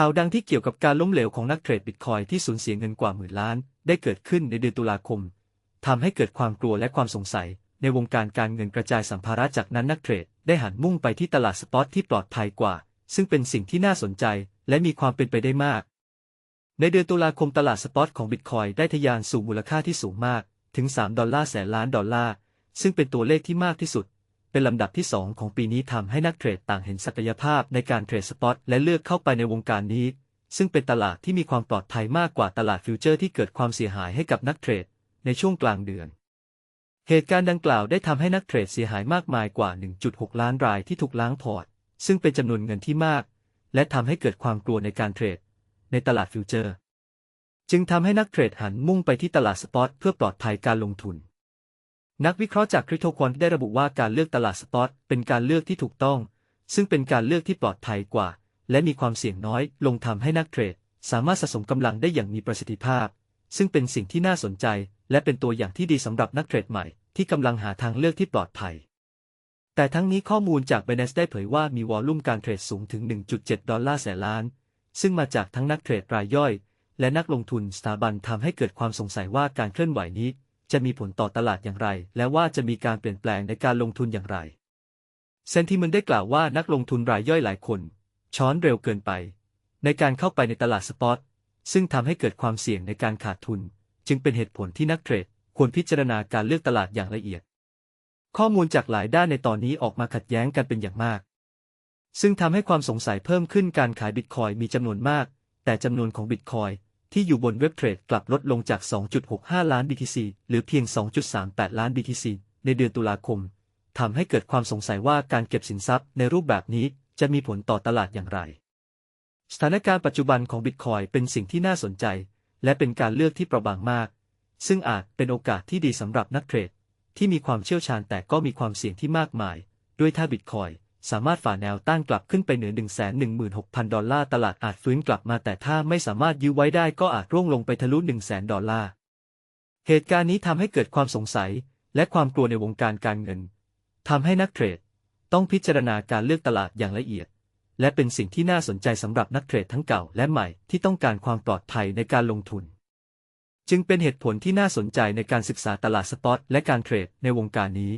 ข่าวดังที่เกี่ยวกับการล้มเหลวของนักเทรดบิตคอยที่สูญเสียเงินกว่าหมื่นล้าน ได้เกิดขึ้นในเดือนตุลาคมทำให้เกิดความกลัวและความสงสัย ในวงการการเงินกระจายสัมภาระจากนั้นนักเทรดได้หันมุ่งไปที่ตลาดสปอตที่ปลอดภัยกว่า ซึ่งเป็นสิ่งที่น่าสนใจและมีความเป็นไปได้มาก ในเดือนตุลาคมตลาดสปอตของบิตคอยได้ทะยานสู่มูลค่าที่สูงมากถึง 3 ดอลลาร์แสนล้านดอลลาร์ ซึ่งเป็นตัวเลขที่มากที่สุด เป็นลำดับที่ 2 ของปีนี้ทำให้นักเทรดต่างเห็นศักยภาพในการเทรดสปอตและเลือกเข้าไปในวงการนี้ ซึ่งเป็นตลาดที่มีความปลอดภัยมากกว่าตลาดฟิวเจอร์ที่เกิดความเสียหายให้กับนักเทรดในช่วงกลางเดือน เหตุการณ์ดังกล่าวได้ทำให้นักเทรดเสียหายมากมายกว่า 1.6 ล้านรายที่ถูกล้างพอร์ต ซึ่งเป็นจำนวนเงินที่มาก และทำให้เกิดความกลัวในการเทรด ในตลาดฟิวเจอร์ จึงทำให้นักเทรดหันมุ่งไปที่ตลาดสปอตเพื่อปลอดภัยการลงทุน นักวิเคราะห์จากคริปโตควอนได้ระบุว่าการเลือกตลาดสปอตเป็นการเลือกที่ถูกต้อง ซึ่งเป็นการเลือกที่ปลอดภัยกว่า และมีความเสี่ยงน้อยลงทำให้นักเทรด สามารถสะสมกำลังได้อย่างมีประสิทธิภาพ ซึ่งเป็นสิ่งที่น่าสนใจ และเป็นตัวอย่างที่ดีสำหรับนักเทรดใหม่ที่กำลังหาทางเลือกที่ปลอดภัย แต่ทั้งนี้ข้อมูลจาก b บ n a n c e ได้เผยว่ามีวอลลุ่มการเทรดสูงถึง 1.7 ดอลลาร์แสนล้าน ซึ่งมาจากทั้งนักเทรดรายย่อย และนักลงทุนสถาบันทำให้เกิดความสงสัยว่าการเคลื่อนไหวนี้ จะมีผลต่อตลาดอย่างไร และว่าจะมีการเปลี่ยนแปลงในการลงทุนอย่างไร เซนติมันได้กล่าวว่านักลงทุนรายย่อยหลายคน ช้อนเร็วเกินไป ในการเข้าไปในตลาดสปอต ซึ่งทำให้เกิดความเสี่ยงในการขาดทุน จึงเป็นเหตุผลที่นักเทรดควรพิจารณาการเลือกตลาดอย่างละเอียด ข้อมูลจากหลายด้านในตอนนี้ออกมาขัดแย้งกันเป็นอย่างมาก ซึ่งทำให้ความสงสัยเพิ่มขึ้นการขายบิตคอยมีจำนวนมาก แต่จำนวนของบิตคอย ที่อยู่บนเว็บเทรดกลับลดลงจาก 2.65 ล้าน BTC หรือเพียง 2.38 ล้าน BTC ในเดือนตุลาคม ทำให้เกิดความสงสัยว่าการเก็บสินทรัพย์ในรูปแบบนี้จะมีผลต่อตลาดอย่างไร สถานการณ์ปัจจุบันของบิตคอยเป็นสิ่งที่น่าสนใจ และเป็นการเลือกที่เปราะบางมาก ซึ่งอาจเป็นโอกาสที่ดีสำหรับนักเทรด ที่มีความเชี่ยวชาญแต่ก็มีความเสี่ยงที่มากมาย ด้วยถ้าบิตคอย สามารถฝ่าแนวต้านกลับขึ้นไปเหนือ 116,000 ดอลลาร์ ตลาดอาจฟื้นกลับมาแต่ถ้าไม่สามารถยื้อไว้ได้ก็อาจร่วงลงไปทะลุ 100,000 ดอลลาร์ เหตุการณ์นี้ทำให้เกิดความสงสัยและความกลัวในวงการการเงินทำให้นักเทรดต้องพิจารณาการเลือกตลาดอย่างละเอียด และเป็นสิ่งที่น่าสนใจสำหรับนักเทรดทั้งเก่าและใหม่ที่ต้องการความปลอดภัยในการลงทุน จึงเป็นเหตุผลที่น่าสนใจในการศึกษาตลาดสปอตและการเทรดในวงการนี้